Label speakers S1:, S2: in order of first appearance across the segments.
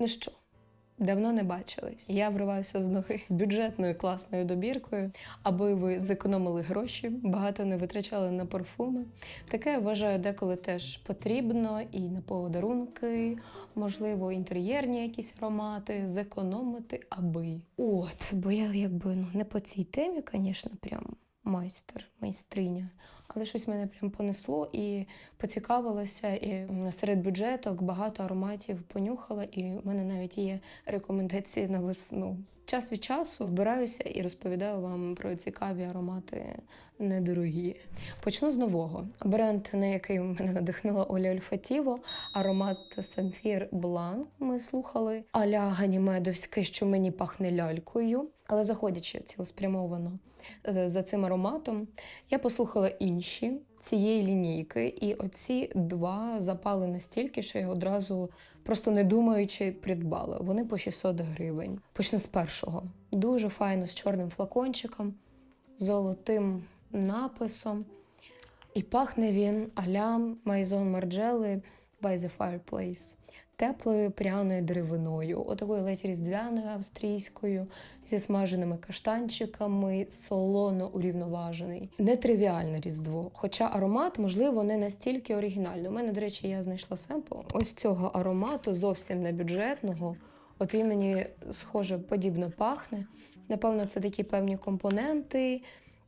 S1: Ну що, давно не бачились. Я вриваюся з ноги з бюджетною класною добіркою, аби ви зекономили гроші, багато не витрачали на парфуми. Таке я вважаю деколи теж потрібно і на подарунки, можливо, інтер'єрні якісь аромати, зекономити аби. От, бо я якби ну не по цій темі, звісно, прям майстер, майстриня. Але щось мене прям понесло і поцікавилася. І серед бюджеток багато ароматів понюхала, і в мене навіть є рекомендації на весну. Час від часу збираюся і розповідаю вам про цікаві аромати недорогі. Почну з нового. Бренд, на який мене надихнула Оля Ольфатіво, аромат Самфір Блан. Ми слухали Аля Ганімедовське, що мені пахне лялькою. Але заходячи цілеспрямовано е, за цим ароматом, я послухала інші цієї лінійки, і оці два запали настільки, що я одразу, просто не думаючи, придбала. Вони по 600 гривень. Почну з першого. Дуже файно з чорним флакончиком, золотим написом. І пахне він аля Майзон Марджели by the Fireplace. Теплою пряною деревиною, отакою ледь різдвяною австрійською, зі смаженими каштанчиками, солоно урівноважений. Нетривіальне різдво. Хоча аромат, можливо, не настільки оригінальний. У мене, до речі, я знайшла семпл ось цього аромату, зовсім не бюджетного. От він мені схоже подібно пахне. Напевно, це такі певні компоненти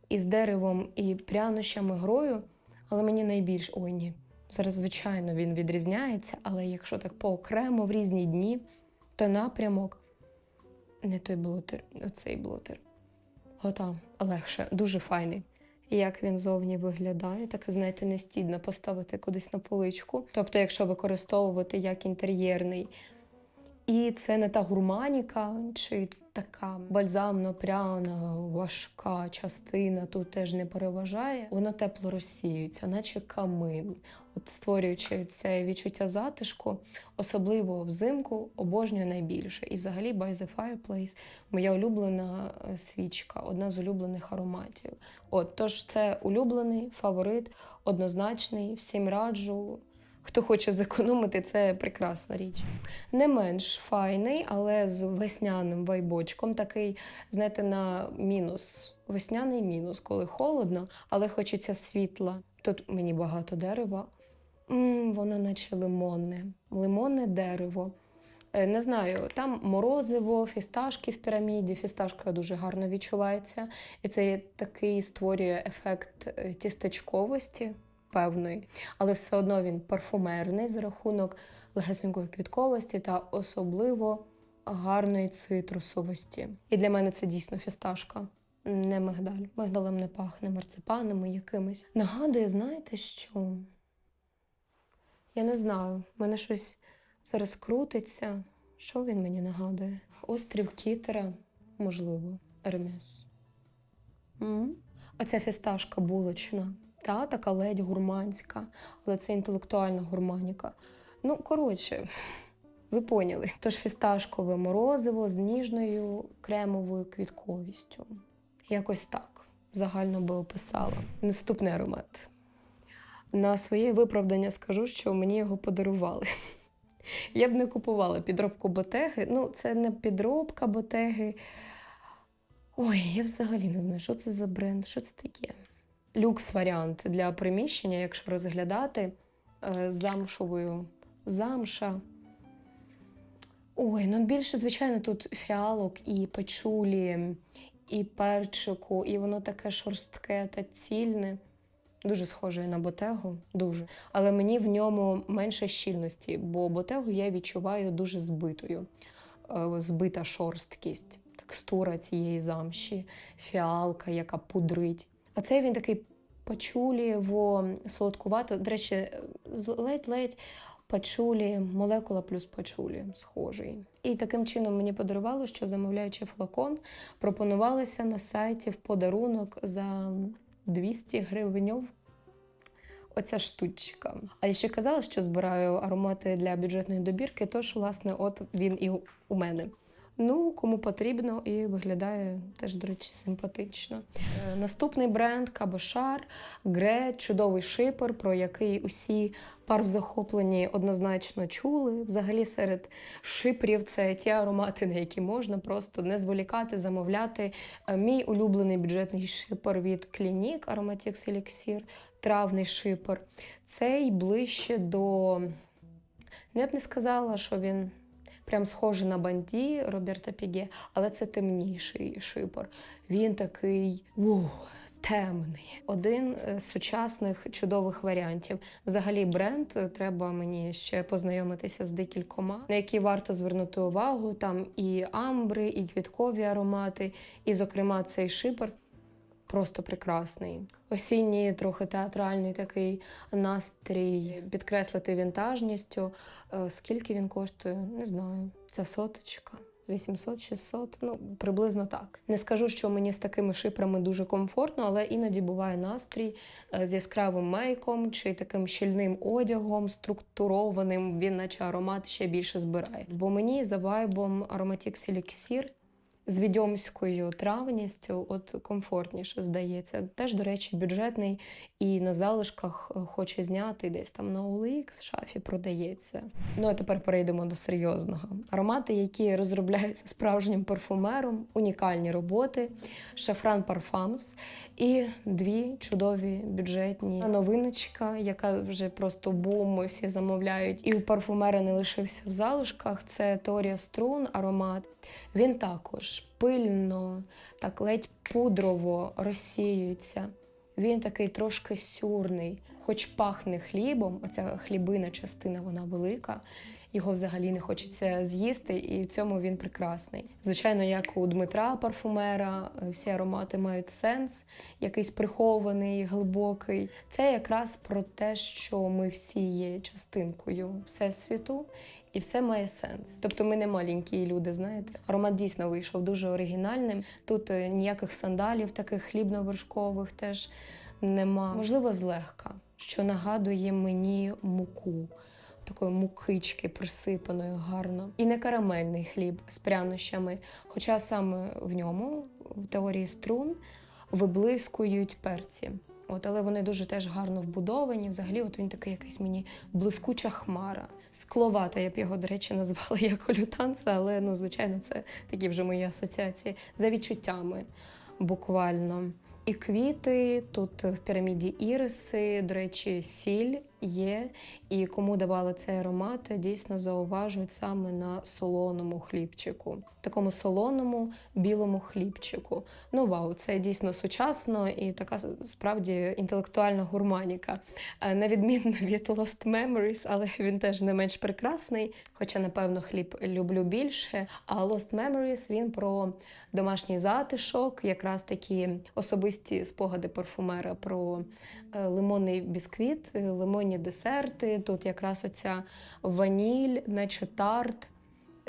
S1: із деревом і прянощами грою, але мені найбільш ой ні. Зараз, звичайно, він відрізняється, але якщо так поокремо в різні дні, то напрямок не той блотер, оцей блотер. Ота, легше, дуже файний. Як він зовні виглядає, так знаєте, не стідно поставити кудись на поличку. Тобто, якщо використовувати як інтер'єрний, і це не та гурманіка чи така бальзамно-пряна, важка частина тут теж не переважає. Воно тепло розсіюється, наче камин, от створюючи це відчуття затишку, особливо взимку, обожнюю найбільше. І взагалі By the Fireplace моя улюблена е, свічка, одна з улюблених ароматів. От тож це улюблений фаворит, однозначний, всім раджу. Хто хоче зекономити, це прекрасна річ. Не менш файний, але з весняним вайбочком. Такий, знаєте, на мінус. Весняний мінус, коли холодно, але хочеться світла. Тут мені багато дерева. м воно наче лимонне. Лимонне дерево. Е, Не знаю, там морозиво, фісташки в піраміді. Фісташка дуже гарно відчувається. І це такий створює ефект е, тістечковості певної, але все одно він парфумерний за рахунок легесенької квітковості та особливо гарної цитрусовості. І для мене це дійсно фісташка. Не мигдаль. Мигдалем не пахне марципанами якимись. Нагадує, знаєте що? Я не знаю, в мене щось зараз крутиться. Що він мені нагадує? Острів Кітера, можливо, Ермес. М? Оця фісташка булочна. Та, така ледь гурманська, але це інтелектуальна гурманіка. Ну, коротше, ви поняли. Тож фісташкове морозиво з ніжною кремовою квітковістю. Якось так загально би описала. Наступний аромат. На своє виправдання скажу, що мені його подарували. Я б не купувала підробку ботеги. Ну, це не підробка ботеги. Ой, я взагалі не знаю, що це за бренд, що це таке. Люкс варіант для приміщення, якщо розглядати е, замшовою замша. Ой, ну більше, звичайно, тут фіалок і пачулі, і перчику, і воно таке шорстке та цільне. Дуже схоже на ботегу, дуже. Але мені в ньому менше щільності, бо ботегу я відчуваю дуже збитою. Е, Збита шорсткість, текстура цієї замші, фіалка, яка пудрить. А цей він такий пачулієво солодкувато. До речі, ледь-ледь пачулі, молекула плюс пачулі схожий. І таким чином мені подарувало, що замовляючи флакон, пропонувалося на сайті в подарунок за 200 гривень. Оця штучка. А я ще казала, що збираю аромати для бюджетної добірки, тож, власне, от він і у мене. Ну, кому потрібно, і виглядає теж, до речі, симпатично. Е, Наступний бренд Кабошар Гре, чудовий шипер, про який усі пар в захопленні однозначно чули. Взагалі, серед шиперів це ті аромати, на які можна просто не зволікати, замовляти. Е, Мій улюблений бюджетний шипер від Clinique Aromatics Elixir, травний шипер. Цей ближче до. Я б не сказала, що він прям схожий на банді Роберта Піге, але це темніший шипор. Він такий ух, темний. Один з сучасних чудових варіантів. Взагалі, бренд е, треба мені ще познайомитися з декількома, на які варто звернути увагу. Там і амбри, і квіткові аромати, і, зокрема, цей шипор. Просто прекрасний. Осінній, трохи театральний такий настрій, підкреслити вінтажністю. Е, Скільки він коштує? Не знаю. Ця соточка. 800-600, ну приблизно так. Не скажу, що мені з такими шипрами дуже комфортно, але іноді буває настрій е, з яскравим мейком чи таким щільним одягом, структурованим. Він, наче аромат, ще більше збирає. Бо мені за вайбом Aromatics Elixir з відьомською травністю, от комфортніше здається. Теж, до речі, бюджетний і на залишках е, хоче зняти десь там на OLX шафі продається. Ну а тепер перейдемо до серйозного. Аромати, які розробляються справжнім парфумером, унікальні роботи, Шафран Парфамс і дві чудові бюджетні новиночка, яка вже просто бум, всі замовляють. І у парфумера не лишився в залишках. Це Торія Струн аромат. Він також пильно, так ледь пудрово розсіюється. Він такий трошки сюрний, хоч пахне хлібом, оця хлібина частина вона велика. Його взагалі не хочеться з'їсти, і в цьому він прекрасний. Звичайно, як у Дмитра парфумера, е, всі аромати мають сенс, якийсь прихований, глибокий. Це якраз про те, що ми всі є частинкою всесвіту, і все має сенс. Тобто ми не маленькі люди, знаєте. Аромат дійсно вийшов дуже оригінальним. Тут е, ніяких сандалів, таких хлібно-вершкових теж нема. Можливо, злегка, що нагадує мені муку. Такої мукички присипаної гарно. І не карамельний хліб з прянощами. Хоча саме в ньому, в теорії струн, виблискують перці. От, але вони дуже теж гарно вбудовані. Взагалі, от він такий якийсь мені блискуча хмара. Скловата, я б його, до речі, назвала як олютанса, але ну, звичайно, це такі вже мої асоціації за відчуттями буквально. І квіти, тут в піраміді іриси, до речі, сіль є. І кому давали цей аромат, дійсно зауважують саме на солоному хлібчику, такому солоному білому хлібчику. Ну вау, це дійсно сучасно і така справді інтелектуальна гурманіка. Е, На відміну від Lost Memories, але він теж не менш прекрасний. Хоча, напевно, хліб люблю більше. А Lost Memories він про домашній затишок, якраз такі особисті спогади парфумера про лимонний бісквіт, е, лимонні десерти. Тут якраз оця ваніль, наче тарт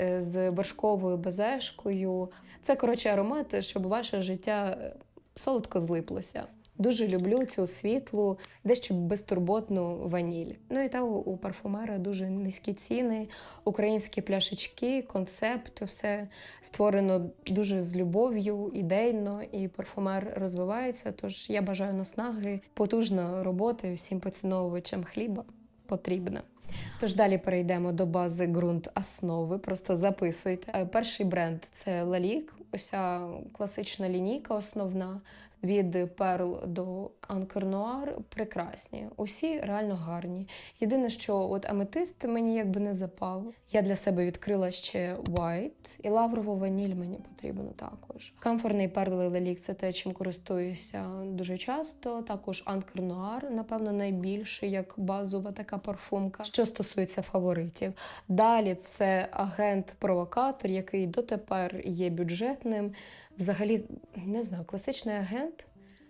S1: е, з вершковою безешкою. Це коротше аромат, щоб ваше життя е, солодко злиплося. Дуже люблю цю світлу, дещо безтурботну ваніль. Ну і та у, парфумера дуже низькі ціни, українські пляшечки, концепт, все створено дуже з любов'ю, ідейно, і парфумер розвивається. Тож я бажаю наснаги, потужна робота всім поціновувачам хліба потрібна. Тож далі перейдемо до бази ґрунт основи. Просто записуйте. Е, Перший бренд це Лалік, ося класична лінійка основна. Від Pearl до Noir прекрасні. Усі реально гарні. Єдине, що от аметист мені якби не запав. Я для себе відкрила ще White і лаврову ваніль мені потрібно також. Камфорний Pearl Лалік це те, чим користуюся дуже часто. Також Noir, напевно, найбільше як базова така парфумка. Що стосується фаворитів. Далі це агент-провокатор, який дотепер є бюджетним. Взагалі, не знаю, класичний агент.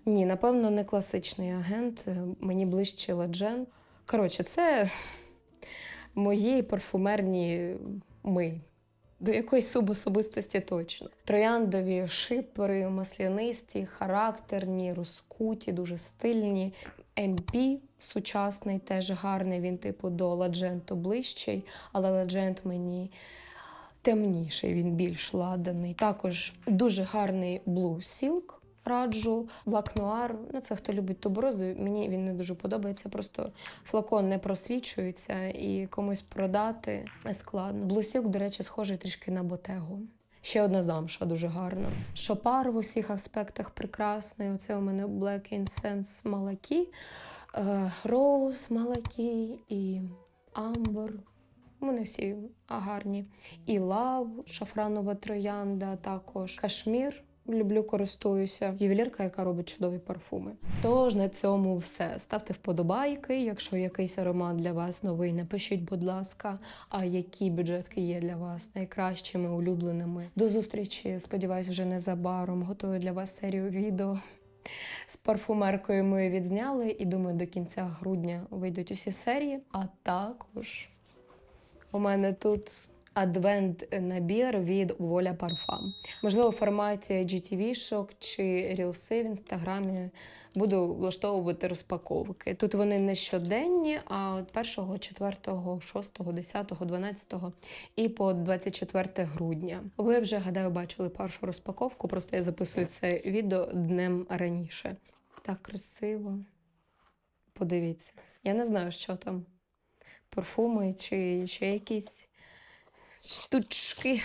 S1: Ні, напевно, не класичний агент. Е, Мені ближче Ладжен. Коротше, це мої парфумерні ми. До якоїсь субособистості точно. Трояндові шипери, маслянисті, характерні, розкуті, дуже стильні. MP сучасний, теж гарний. Він, типу, до Ладженту ближчий, але Ладжент мені темніший, він більш ладаний. Також дуже гарний Blue Silk. Раджу Black Noir, ну це хто любить туборози, мені він не дуже подобається. Просто флакон не просвічується і комусь продати складно. Blue до речі, схожий трішки на ботегу. Ще одна замша дуже гарна. Шопар в усіх аспектах прекрасний. Оце у мене Black Incense Малакі, Rose Малакі і Amber. Вони всі гарні. І лав, шафранова троянда, також кашмір. Люблю, користуюся. Ювелірка, яка робить чудові парфуми. Тож на цьому все. Ставте вподобайки. Якщо якийсь аромат для вас новий, напишіть, будь ласка, а які бюджетки є для вас найкращими, улюбленими. До зустрічі. Сподіваюсь, вже незабаром готую для вас серію відео. З парфумеркою ми відзняли, і думаю, до кінця грудня вийдуть усі серії. А також у мене тут адвент-набір від Воля Парфам. Можливо, в форматі GTV-шок чи рілси в інстаграмі буду влаштовувати розпаковки. Тут вони не щоденні, а от 1, 4, 6, 10, 12 і по 24 грудня. Ви вже гадаю бачили першу розпаковку, просто я записую це відео днем раніше. Так красиво. Подивіться. Я не знаю, що там. Парфуми чи ще якісь штучки.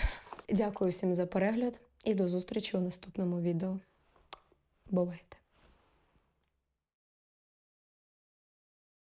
S1: Дякую всім за перегляд і до зустрічі у наступному відео. Бувайте!